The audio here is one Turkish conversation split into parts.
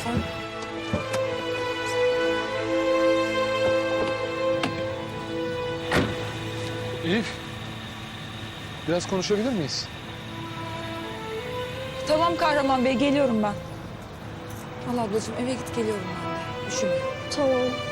Efendim? Elif. Biraz konuşabilir miyiz? Tamam Kahraman Bey geliyorum ben. Al ablacığım eve git geliyorum ben de. Üşüme. Tamam.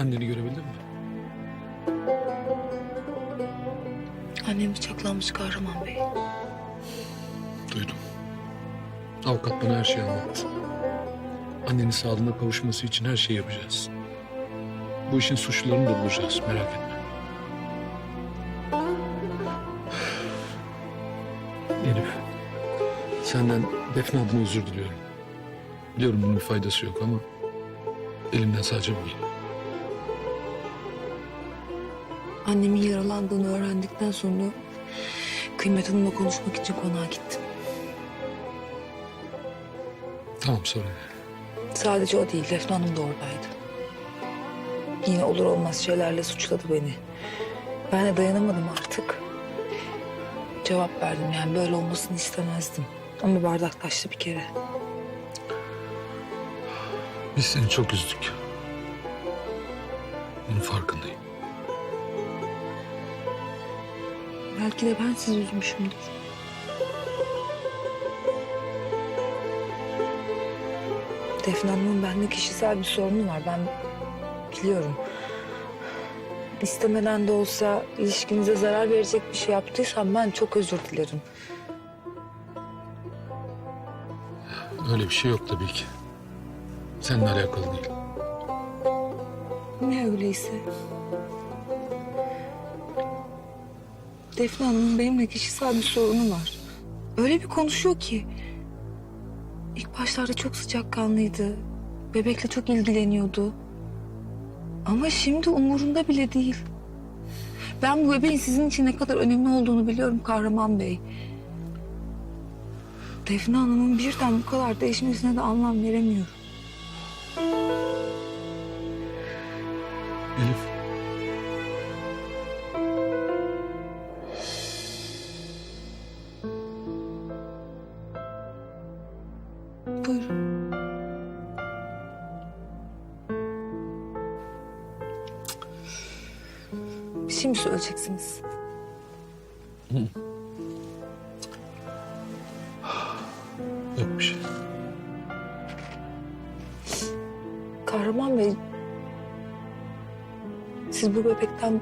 Anneni görebildin mi? Annem bıçaklanmış Kahraman Bey. Duydum. Avukat bana her şeyi anlattı. Annenin sağlığına kavuşması için her şeyi yapacağız. Bu işin suçlularını da bulacağız merak etme. Elif, senden Defne adına özür diliyorum. Biliyorum bunun bir faydası yok ama elimden sadece bu geliyor. Annemin yaralandığını öğrendikten sonra Kıymet Hanım'la konuşmak için konağa gittim. Tamam sorun değil. Sadece o değil, Defne Hanım da oradaydı. Yine olur olmaz şeylerle suçladı beni. Ben de dayanamadım artık. Cevap verdim yani böyle olmasını istemezdim. Ama bardak taştı bir kere. Biz seni çok üzdük. Bunun farkındayım. Belki de ben sizi üzmüşümdür. Defne Hanım'ın bende kişisel bir sorunu var. Ben biliyorum. İstemeden de olsa ilişkinize zarar verecek bir şey yaptıysam ben çok özür dilerim. Öyle bir şey yok tabii ki. Seninle alakalı değil. Ne öyleyse. Defne Hanım'ın benimle kişisel bir sorunu var. Öyle bir konuşuyor ki. İlk başlarda çok sıcakkanlıydı. Bebekle çok ilgileniyordu. Ama şimdi umurunda bile değil. Ben bu bebeğin sizin için ne kadar önemli olduğunu biliyorum Kahraman Bey. Defne Hanım'ın birden bu kadar değişmesine de anlam veremiyorum. Buyurun. Bir şey söyleyeceksiniz? Yok bir şey. Kahraman Bey... Siz bu bebekten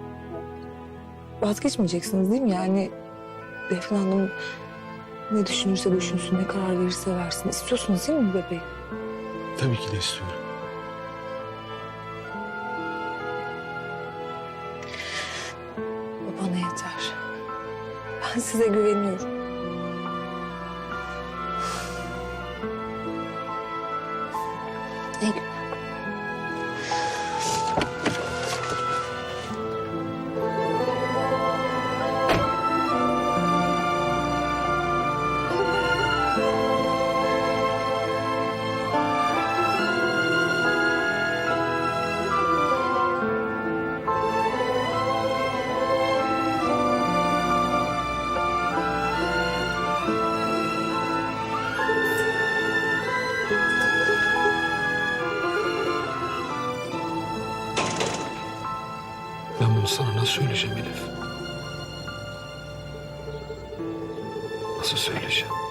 vazgeçmeyeceksiniz değil mi? Yani Defne Hanım ne düşünürse düşünsün, ne karar verirse versin. İstiyorsunuz değil mi bu bebeği? Tabii ki de istiyorum. Bu bana yeter. Ben size güveniyorum. Sana nasıl söyleyeceğim Elif? Nasıl söyleyeceğim?